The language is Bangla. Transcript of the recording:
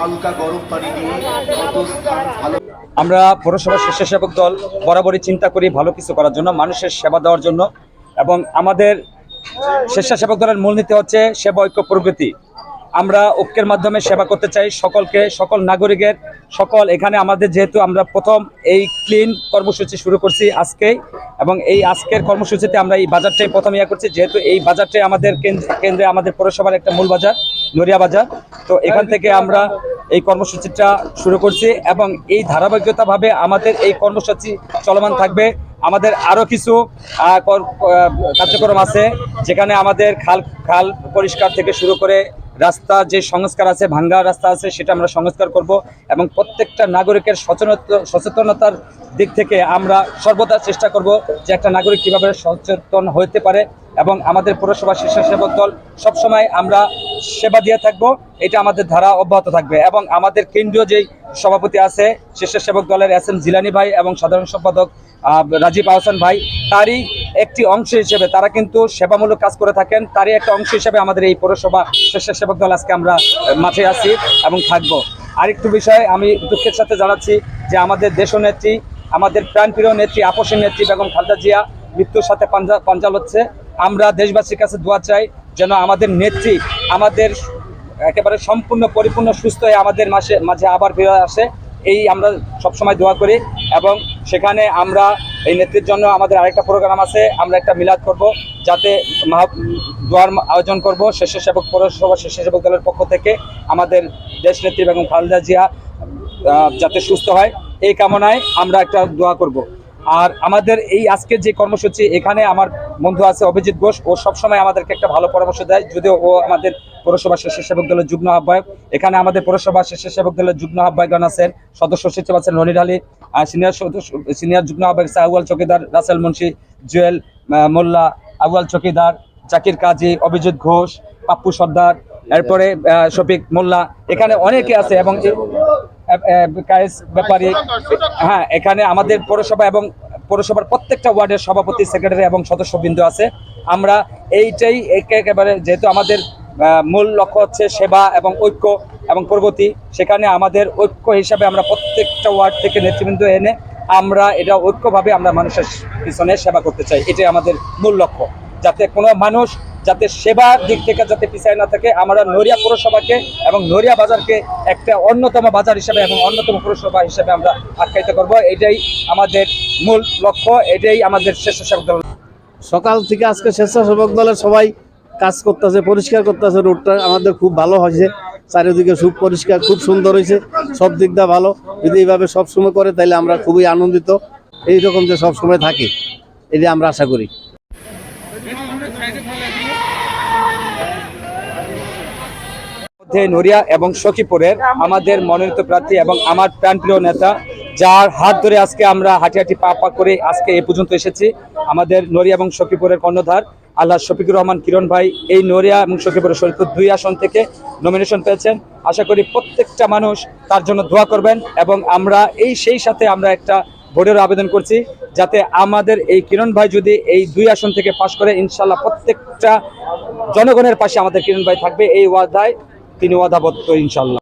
হালকা গরম পানি দিয়ে আমরা পৌরসভা স্বেচ্ছাসেবক দল বরাবরই চিন্তা করি ভালো কিছু করার জন্য, মানুষের সেবা দেওয়ার জন্য। এবং আমাদের স্বেচ্ছাসেবক দলের মূলনীতি হচ্ছে সেবা, ঐক্য প্রগতি আমরা ঐক্যের মাধ্যমে সেবা করতে চাই সকলকে, সকল নাগরিকের, সকল এখানে আমাদের যেহেতু আমরা প্রথম এই ক্লিন কর্মসূচি শুরু করছি আজকেই, এবং এই আজকের কর্মসূচিতে আমরা এই বাজারটাই প্রথম ইয়া করছি, যেহেতু এই বাজারটাই আমাদের কেন্দ্রে আমাদের পৌরসভার একটা মূল বাজার, নড়িয়া বাজার। তো এখান থেকে আমরা এই কর্মসূচিটা শুরু করছি এবং এই ধারাবাহিকতাভাবে আমাদের এই কর্মসূচি চলমান থাকবে। আমাদের আরও কিছু কর- কার্যক্রম আছে, যেখানে আমাদের খাল খাল পরিষ্কার থেকে শুরু করে রাস্তা যে সংস্কার আছে, ভাঙ্গা রাস্তা আছে, সেটা আমরা সংস্কার করব এবং প্রত্যেকটা নাগরিকের সচেতনতা সচেতনতার দিক থেকে আমরা সর্বদা চেষ্টা করব যে একটা নাগরিক কীভাবে সচেতন হতে পারে এবং আমাদের পৌরসভা স্বেচ্ছাসেবক দল সবসময় আমরা সেবা দিয়ে থাকব, এটা আমাদের ধারা অব্যাহত থাকবে। এবং আমাদের কেন্দ্রীয় যেই সভাপতি আছে, স্বেচ্ছাসেবক দলের এস এম জিলানি ভাই এবং সাধারণ সম্পাদক রাজীব আহসান ভাই, তারই একটি অংশ হিসেবে তারা কিন্তু সেবামূলক কাজ করে থাকেন। তারই একটা অংশ হিসেবে আমাদের এই পৌরসভা স্বেচ্ছাসেবক দল আজকে আমরা মাঠে আছি এবং থাকব। আরেকটু বিষয় আমি দুঃখের সাথে জানাচ্ছি যে আমাদের দেশনেত্রী, আমাদের প্রাণপ্রিয় নেত্রী, আপসের নেত্রী বেগম খালদা জিয়া মৃত্যুর সাথে পাঞ্জা, পাঞ্জাল হচ্ছে। আমরা দেশবাসীর কাছে দোয়া চাই যেন আমাদের নেত্রী আমাদের একেবারে সম্পূর্ণ পরিপূর্ণ সুস্থ হয়ে আমাদের মাসে, মাঝে আবার ফিরে আসে, এই আমরা সবসময় দোয়া করি এবং সেখানে আমরা এই নেত্রীর জন্য আমাদের আরেকটা প্রোগ্রাম আছে, আমরা একটা মিলাদ করব যাতে মাহ, দোয়ার আয়োজন করব স্বেচ্ছাসেবক পৌরসভা স্বেচ্ছাসেবক দলের পক্ষ থেকে আমাদের দেশ নেত্রী বেগম খালেদা জিয়া যাতে সুস্থ হয়, এই কামনায় আমরা একটা দোয়া করব। আর আমাদের এই আজকের যে কর্মসূচি, এখানে আমার বন্ধু আছে অভিজিৎ ঘোষ। ও সবসময় আমাদেরকে একটা ভালো পরামর্শ দেয়। যদিও ও আমাদের পৌরসভা স্বেচ্ছাসেবক দলের যুগ্ম আহ্বায়ক। এখানে আমাদের পৌরসভা স্বেচ্ছাসেবক দলের যুগ্ম আহ্বায়কগণ আছেন। সদস্য সচিব আছেন রনির আলী সিনিয়র সদস্য, সিনিয়র যুগ্ম আহ্বায়ক সাহুয়াল চকিদার, রাসেল মুন্সি, জুয়েল মোল্লা, আউয়াল চকিদার, জাকির কাজী, অভিজিৎ ঘোষ, পাপ্পু সর্দার, এরপরে শফিক মোল্লা। এখানে অনেকে আছে এবং কায়েস ব্যাপারী হ্যাঁ এখানে আমাদের পৌরসভা এবং পৌরসভার প্রত্যেকটা ওয়ার্ডের সভাপতি সেক্রেটারি এবং সদস্যবৃন্দ আছে। আমরা এইটাই একে- একেবারে যেহেতু আমাদের মূল লক্ষ্য হচ্ছে সেবা এবং ঐক্য এবং প্রগতি সেখানে আমাদের ঐক্য হিসাবে আমরা প্রত্যেকটা ওয়ার্ড থেকে নেতৃবৃন্দ এনে আমরা এটা ঐক্যভাবে আমরা মানুষের পিছনে সেবা করতে চাই। এটাই আমাদের মূল লক্ষ্য। যাতে কোনো মানুষ যাতে সেবার দিক থেকে যাতে পিছিয়ে না থাকে, আমরা নড়িয়া পৌরসভাকে এবং নড়িয়া বাজারকে একটা অন্যতম বাজার হিসেবে এবং অন্যতম পৌরসভা হিসেবে আমরা আখ্যায়িত করব। এটাই আমাদের মূল লক্ষ্য, এটাই আমাদের স্বেচ্ছাসেবক দল। সকাল থেকে আজকে স্বেচ্ছাসেবক দলের সবাই কাজ করতেছে, পরিষ্কার করতেছে, রোডটা আমাদের খুব ভালো হয়েছে। চারিদিকে খুব পরিষ্কার, খুব সুন্দর হয়েছে, সব দিক দিয়ে ভালো। যদি এইভাবে সব সময় করে, তাহলে আমরা খুবই আনন্দিত। এইরকম যে সব সময় থাকি এটা আমরা আশা করি। নড়িয়া এবং সখীপুরের আমাদের মনোনীত প্রার্থী এবং আমার প্রাণপ্রিয় নেতা, যার হাত ধরে আজকে আমরা হাঁটি হাঁটি পা পা করে আজকে এ পর্যন্ত এসেছি, আমাদের নড়িয়া এবং সখীপুরের কর্ণধার আল্লাহ শফিকুর রহমান কিরণ ভাই। এই নড়িয়া এবং সখীপুরের শরীরপুর দুই আসন থেকে নমিনেশন পেয়েছেন। আশা করি প্রত্যেকটা মানুষ তার জন্য দোয়া করবেন এবং আমরা এই সেই সাথে আমরা একটা ভোটের আবেদন করছি যাতে আমাদের এই কিরণ ভাই যদি এই দুই আসন থেকে পাশ করে, ইনশাল্লাহ প্রত্যেকটা জনগণের পাশে আমাদের কিরণ ভাই থাকবে, এই ওয়াদায় তিনি ওয়াদাবদ্ধ, ইনশাল্লাহ।